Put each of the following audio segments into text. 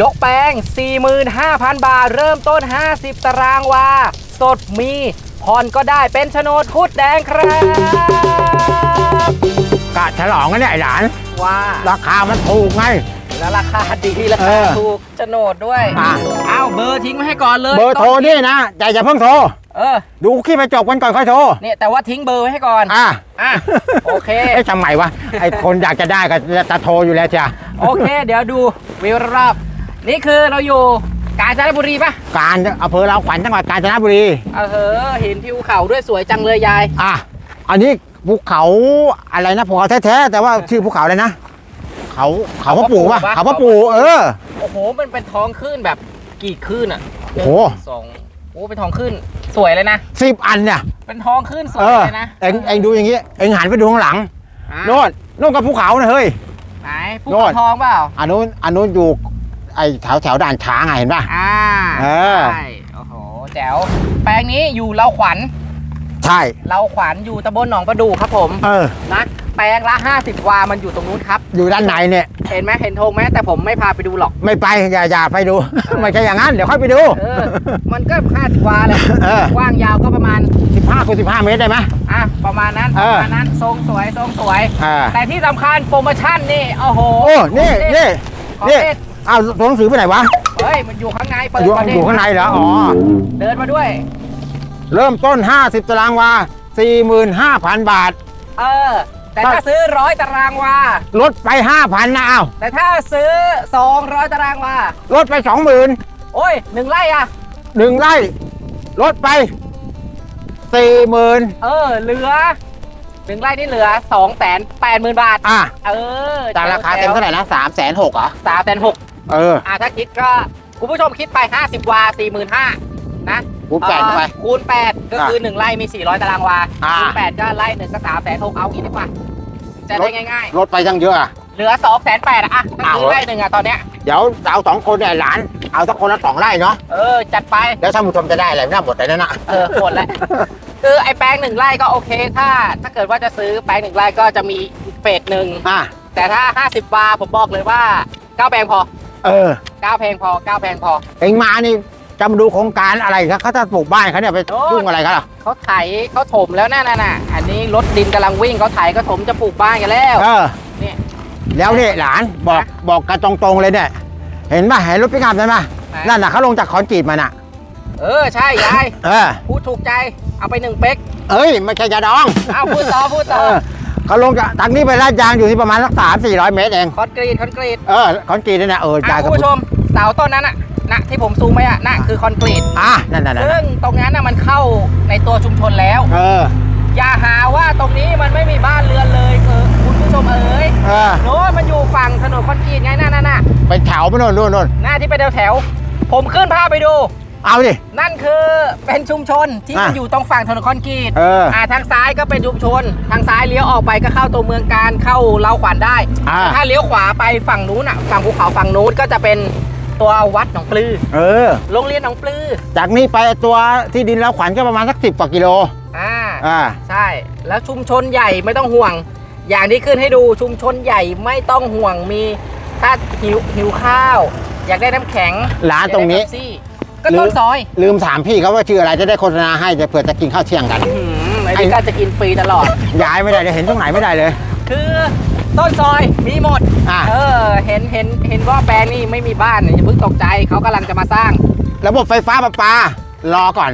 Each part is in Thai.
ยกแปลง 45,000 บาท เริ่มต้น 50 ตารางวา สดมีผ่อนก็ได้เป็นโฉนดคุดแดงครับกะฉลองกันเนี่ยไอ้หลาน ว่าราคามันถูกไง แล้วราคาดีราเอคาอ ถูกโฉนดด้วยอะเอาเบอร์ทิ้งไว้ให้ก่อนเลยเบอร์โทรนี่นะแต่อย่าเพิ่งโทร เออดูคลิปไปจบกันก่อนค่อยโทร เนี่ยแต่ว่าทิ้งเบอร์ไว้ให้ก่อนอะอะโอเค เอ๊ะทำไมวะ ไอคนอยากจะได้ก็จะโทรอยู่แล้วจ้ะ โอเค เดี๋ยวดูวิวรอบๆ นี่คือเราอยู่กาญจนบุรีปะการอำเภอเราวขวัญจังหวัดกาญจนบุรี เออเหอะเห็นทิวเขาด้วยสวยจังเลยยาย อะ อันนี้ภูเขาอะไรนะภูเขาแท้ๆแต่ว่าชื่อภูเขาอะไรนะ เขาเขาพ่อปู่ปะเขาพ่อปู่เออ โอ้โห มันเป็นท้องคลื่นแบบกี่คลื่นอะโอ้โห นึ่งสองโอ้เป็นท้องคลื่นสวยเลยนะ สิบอันเนี่ย เป็นท้องคลื่นสวเอยอเลยนะเอ็งเอ็งดูอย่างงี้เอ็งหันไปดูข้างหลังอะโน่นโน่นกับภูเขานะเฮ้ย ไหนภูโน่เขาน ทองเปล่าอันนู้นอันนู้นอยู่ไอแถวแถวด่านช้างไงเห็นป่ะ อ่าเออ ใช่โอ้โหแจ๋วแปลงนี้อยู่เล่าขวัญใช่เล่าขวัญอยู่ตำบลหนองประดูครับผมเออ นะแปลงละ 50 วา มันอยู่ตรงนู้นครับ อยู่ด้านในเนี่ย เห็นไหมเห็นธงไหมแต่ผมไม่พาไปดูหรอก ไม่ไปอย่าอย่าไปดู ไม่ใช่อย่างนั้น เดี๋ยวค่อยไปดู เออ มันก็ 50 วาแหละเออ กว้างยาวก็ประมาณ15คูณ15เมตรได้ไหม อะ ประมาณนั้นเอปอระมาณนั้น ทรงสวย ทรงสวย อ่าแต่ที่สำคัญโปรโมชั่นนี่ โอ้โหโอ้นี่นี่ของนี่เด็ด อ้าวตัวหนังสือไปไหนวะเฮ้ย มันอยู่ข้างใน เปิดอยู่ก่อนดิอยู่ข้างในเหรออ๋อ เดินมาด้วย เริ่มต้น 50 ตารางวา 45,000 บาท เออ แต่ถ้าซื้อร้อยตารางวา ลดไป 5,000นะอ้าวแต่ถ้าซื้อ 200 ตารางวา ลดไป 20,000โอ้ยหนึ่งไร่อะหนึ่งไร่ลดไป 40,000เออ เหลือหนึ่งไร่นี่เหลือ2 8 0 0 0 0บาท อะเออจากราคาเต็มเท่าไหร่นะ3 6 0 0 0เหรอสามแสนหก เออ อะถ้าคิดก็คุณผู้ชมคิดไป 50 วา 45,000นะคูณแปดเอ่อไปคูณ 8 ก็คือ 1 ไร่มี 400 ตารางวา อ่าคูณ 8 ก็ไร่หนึ่งก็3แสนหกเอางี้ดีกว่า จะได้ง่ายลดไปตั้งเยอะอะๆ เหลือ2แสนแปดอะถ้าซื้อเอา ไร่หนึ่งอะตอนเนี้ยเดี๋ยวเราสองคนเนี่ยหลาน เอาสักคนละสองไร่เนาะเออ จัดไป แล้วท่านผู้ชมจะได้อะไรไม่น่าหมดเลยนั่นน่ะ เออหมดแล้ว คือไอ้แปลงหนึ่งไร่ก็โอเค ถ้า ถ้าเกิดว่าจะซื้อแปลงหนึ่งไร่ก็จะมีเฟสหนึ่ง อะแต่ถ้า 50บาทผมบอกเลยว่า9แปลงพอ เออ9แพงพอ9แพงพอ เองมานี่จะมาดูโครงการอะไรครับเขาจะปลูกบ้านเขาเนี่ยไปโอ้ยุ่งอะไรกันล่ะเขาไถเขาถมแล้วนั่นน่ะน่ะอันนี้รถดินกำลังวิ่งเขาไถก็ถมจะปลูกบ้านกันแล้ว เออ เนี่ย แล้วนี่หลานบอกบอกกันตรงๆเลยเนี่ย เห็นป่ะเห็นรถปิกอัพนั่นป่ะนั่นน่ะเขาลงจากคอนกรีตมาน่ะ เออใช่ยาย เออ พูดถูกใจเอาไปหนึ่งเป๊กเอ้ยไม่ใช่ยาดอง เอาพูดต่อพูดเอต่ออ เขาลงจากทางนี้ไปลาดยางอยู่ที่ประมาณสักสามสี่ร้อยเมตรเอง คอนกรีตคอนกรีตเออคอนกรีตนี่นะเอออะยายกับคุณผู้ชมเสาต้นนั้นน่ะนะที่ผมซูมไว้อะน่ะคือคอนกรีตอะนั่นนั่นนั่นซึ่งตรงนั้นน่ะมันเข้าในตัวชุมชนแล้ว เออ อย่าหาว่าตรงนี้มันไม่มีบ้านเรือนเลยเออคุณผู้ชมเอ๋ยเออ โน้นมันอยู่ฝั่งถนนคอนกรีตไงนั่นน่ะน่ะเป็นแถวไปโน่นโน่นโน่นหน้าที่ไปแถวแถวๆผมขึ้นพาไปดู เอาดิ นั่นคือเป็นชุมชนที่มันอะอยู่ตรงฝั่งถนนคอนกรีตเอออ่าทางซ้ายก็เป็นชุมชน ทางซ้ายเลี้ยวออกไปก็เข้าตัวเมืองการเข้าเล้าขวัญได้อ่าแต่ถ้าเลี้ยวขวาไปฝั่งนู้นอะฝั่งภูเขาฝั่งนู้นก็จะเป็นตัววัดหนองปลือ เออ โรงเรียนหนองปลือจากนี้ไปตัวที่ดินแล้วขวัญก็ประมาณสักสิบกว่ากิโล อ่า อ่า ใช่ แล้วชุมชนใหญ่ไม่ต้องห่วง อย่างที่ขึ้นให้ดูชุมชนใหญ่ไม่ต้องห่วงมี ถ้าหิวหิวข้าว อยากได้น้ำแข็งร้านตรงนี้ อยกได้เป๊ปซี่ ก็ต้นซอย ลืมถามพี่เขาว่าชื่ออะไรจะได้โฆษณาให้จะเผื่อจะกินข้าวเที่ยงกัน อื้อหือไอ้นี่ก็จะกินฟรีตลอด ย้ายไม่ได้เลยเห็นตรงไหนไม่ได้เลย คือต้นซอยมีหมด อ่าเออ เห็นเห็นเห็นว่าแปลงนี่ไม่มีบ้านอย่าเพิ่งตกใจเขากำลังจะมาสร้าง ระบบไฟฟ้าประปารอก่อน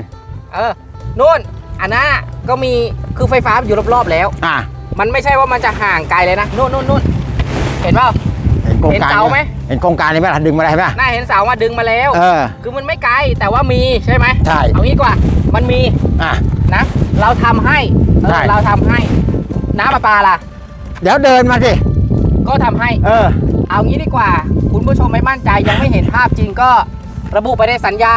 เออนู่นอันน่ะก็มีคือไฟฟ้าอยู่รอบๆแล้ว อ่ามันไม่ใช่ว่ามันจะห่างไกลเลยนะนู่นนู่นนู่นเห็นเปล่า เห็นโครงการเห็นเสาไหม เห็นโครงการนี้ไหมล่ะดึงมาได้ไหมน่าเห็นเสามาดึงมาแล้ว เออ คือมันไม่ไกลแต่ว่ามีใช่ไหมใช่ เอางี้ดีกว่า มันมีอะ นะ เราทำให้เอใช่อเราทำให้ น้ำประปาล่ะ เดี๋ยวเดินมาสิ ก็ทำให้ เออ เอางี้ดีกว่า คุณผู้ชมไม่มั่นใจยังไม่เห็นภาพจริงก็ระบุไปในสัญญา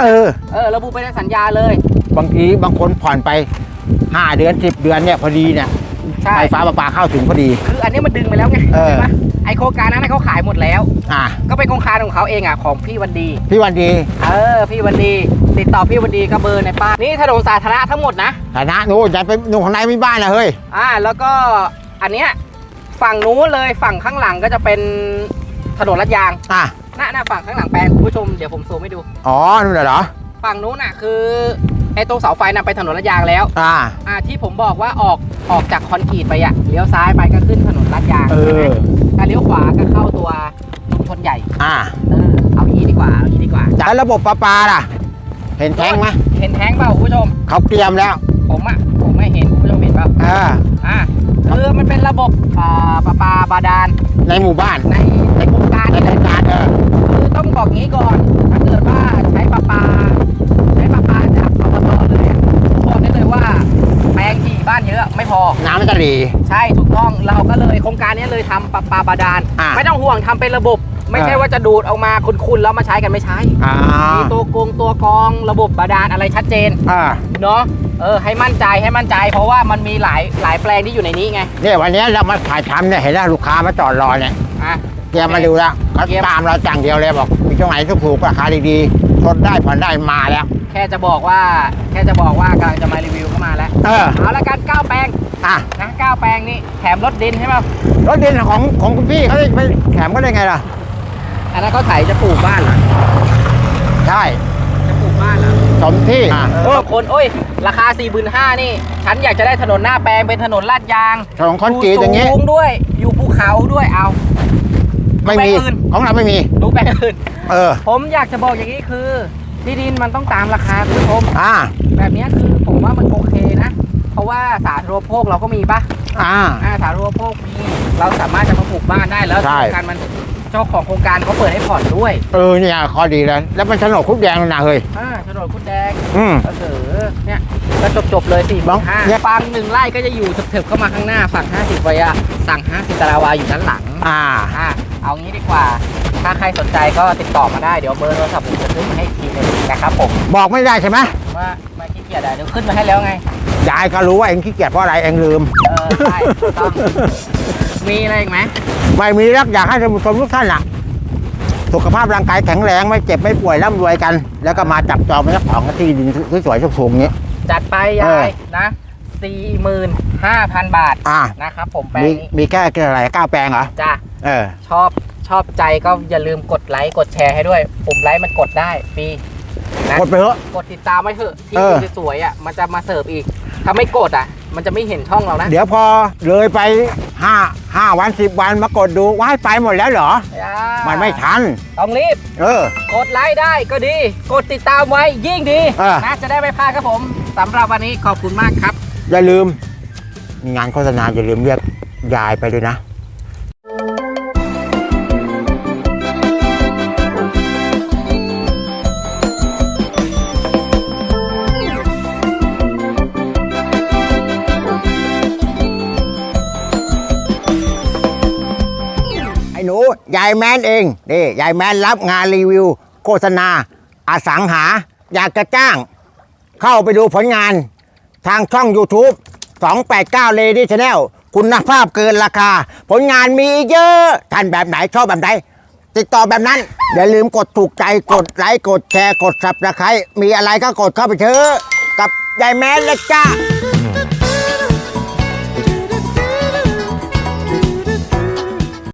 เออ เออ ระบุไปในสัญญาเลย บางทีบางคนผ่อนไปห้าเดือนสิบเดือนเนี่ยพอดีเนี่ย ใช่ ไฟฟ้าประปาเข้าถึงพอดี คืออันนี้มันดึงไปแล้วไงเออ ใช่ไหมไอโครงการนั้นนะเขาขายหมดแล้ว อะก็เป็นโครงการของเขาเองอะของพี่วันดี พี่วันดีเออพี่วันดีติดต่อพี่วันดีก็เบอร์ในป้ายนี่ถนนสาธารณะทั้งหมดนะฐานะนู้นอย่าไปนู่นข้างในมีบ้านนะเฮ้ยอ่าแล้วก็อันเนี้ยฝั่งนู้นเลยฝั่งข้างหลังก็จะเป็นถนนลาดยางอะหน้าหน้าฝั่งข้างหลังแปลงคุณผู้ชมเดี๋ยวผมซูมให้ดู อ๋อนู่นน่ะเหรอ ฝั่งนู้นน่ะคือ ไอ้ตรงเสาไฟน่ะไปถนนลาดยางแล้วอ่าอ่าที่ผมบอกว่าออกออกจากคอนกรีตไปอะเลี้ยวซ้ายไปก็ขึ้นถนนลาดยางเอใช่ไหมอถ้าเลี้ยวขวาก็เข้าตัวชุมชนใหญ่ อ่าเออเอาอย่างนี้ดีกว่าเอาอย่างนี้ดีกว่าแล้วระบบประปาล่ะ เห็นแทงไหมเห็นแท้งเปล่าคุณผู้ชมเขาเตรียมแล้ว ผมอะผมไม่เห็นคุณผู้ชมเห็นเปล่าอ่าอ่าคือมันเป็นระบบอ่าประปาบาดาลในหมู่บ้านในในโครงการในนี่แหละการเออคือต้องบอกงี้ก่อน ถ้าเกิดว่าใช้ประปา ใช้ประปาจากอบตเลยอะบอกได้เลยว่าแปลงที่บ้านเยอะไม่พ อน้ำมันจะหลีใช่ถูกต้องเราก็เลยโครงการนี้เลยทำประปาบาดาลอะไม่ต้องห่วงทำเป็นระบบ ไม่ใช่อะว่าจะดูดออกมาคุณๆแล้วมาใช้กันไม่ใช่อ่ามีตัวกงตัวกรองระบบบาดาลอะไรชัดเจนอ่าเนาะเออให้มั่นใจให้มั่นใจ เพราะว่ามันมีหลายหลายแปลงที่อยู่ในนี้ไงเนี่ยวันนี้เรามาถ่ายทำเนี่ยเห็นแล้วลูกค้ามาจอดรอเนี่ยอะเตรียมมาดูแล้วเขาเตรียมตามเราจังเดียวเลยบอกมีตรงไหนถูกๆราคาดีๆ ทนได้ผ่อนได้มาแล้ว แค่จะบอกว่าแค่จะบอกว่ากำลังจะมารีวิวเข้ามาแล้ว เออเอาละกันเก้าแปลงอะนะเก้าแปลงนี่แถมรถดินใช่ไหมรถดินของของคุณพี่เขาจะไปแถมก็ได้ไงล่ะ อันนั้นเขาไถจะปลูกบ้านเหรอใช่จะปลูกบ้านเหรอสมที่อะเออบางคนโอ้ย ราคา4ี่บืนห้านี่ ฉันอยากจะได้ถนนหน้าแปลงเป็นถนนลาดยางของคอนกรีตอย่างนี้งี้สูงด้วย อยู่ภูเขาด้วยเอา ไม่มี แปลงอื่น ของเราไม่มี ดูแปลงอื่น เออ ผมอยากจะบอกอย่างนี้คือ ที่ดินมันต้องตามราคาคุณผู้ชมอ่า แบบนี้คือผมว่ามันโอเคนะ เพราะว่าสาธารณูปโภคเราก็มีปะอ่า อ่าสาธารณูปโภคมีเราสามารถจะมาปลูกบ้านได้แล้วใช่โครงการมันเจ้าของโครงการเขาเปิดให้ผ่อนด้วยเออเนี่ยข้อดีแล้ว แล้วมันโฉนดคุกแดงนะเฮ้ย อ่าโฉนดคุณแดง อืม ก็คือเนี่ยก็จบจบๆเลยสี่บ้องห้าเนี่ยฝั่งหนึ่งไร่ก็จะอยู่เถิบๆเข้ามาข้างหน้าฝั่ง 50ไว้อะสั่ง 50 ตารางวาอยู่ด้านหลังอ่า อ่า เอางี้ดีกว่า ถ้าใครสนใจก็ติดต่อมาได้เดี๋ยวเบอร์โทรศัพท์ผมจะขึ้นมาให้อีกทีหนึงนะครับผมบอกไม่ได้ใช่ไหมว่าไม่ขี้เกียจอะเดี๋ยวขึ้นมาให้แล้วไง ยายก็รู้ว่าเองขี้เกียจเพราะอะไรเองลืม เออใช่ถูกต้อง มีอะไรอีกไหมไม่มีรักอยากให้ท่านผู้ชมทุกท่านล่ะ สุขภาพร่างกายแข็งแรงไม่เจ็บไม่ป่วยร่ำรวยกัน แล้วก็มาจับจองเป็นเจ้าของที่ดินสวยๆสูงๆอย่างนี้ จัดไปเอยาอยนะ45,000 บาทอ่า นะครับผมแปลงมีนี้มีแค่แค่อะไรเก้าแปลงเหรอ จ้า เออ ชอบชอบใจก็อย่าลืมกดไลค์กดแชร์ให้ด้วย ปุ่มไลค์มันกดได้ฟรีนะกดไปเถอะ กดติดตามไว้เถอะที่เออ ดูสวยๆอะมันจะมาเสิร์ฟอีก ถ้าไม่กดอะ มันจะไม่เห็นช่องเรานะเดี๋ยวพอเลยไปห้าห้าวันสิบวันมากดดูว้ายไปหมดแล้วเหรอ อ่ามันไม่ทัน ต้องรีบ เออ กดไลค์ได้ก็ดี กดติดตามไว้ยิ่งดีเออนะจะได้ไม่พลาดครับผมสำหรับวันนี้ขอบคุณมากครับ อย่าลืม งานโฆษณาอย่าลืมเรียกยายไปด้วยนะ ยายแมนเองนี่ยายแมนรับงานรีวิว โฆษณาอสังหา อยากจะจ้าง เข้าไปดูผลงาน ทางช่อง YouTube 289 Lady Channel คุณภาพเกินราคา ผลงานมีเยอะ ท่านแบบไหนชอบแบบไหน ติดต่อแบบนั้น อย่าลืมกดถูกใจกดไลค์กดแชร์กด subscribe มีอะไรก็กดเข้าไปเถอะกับยายแมนเลยจ้า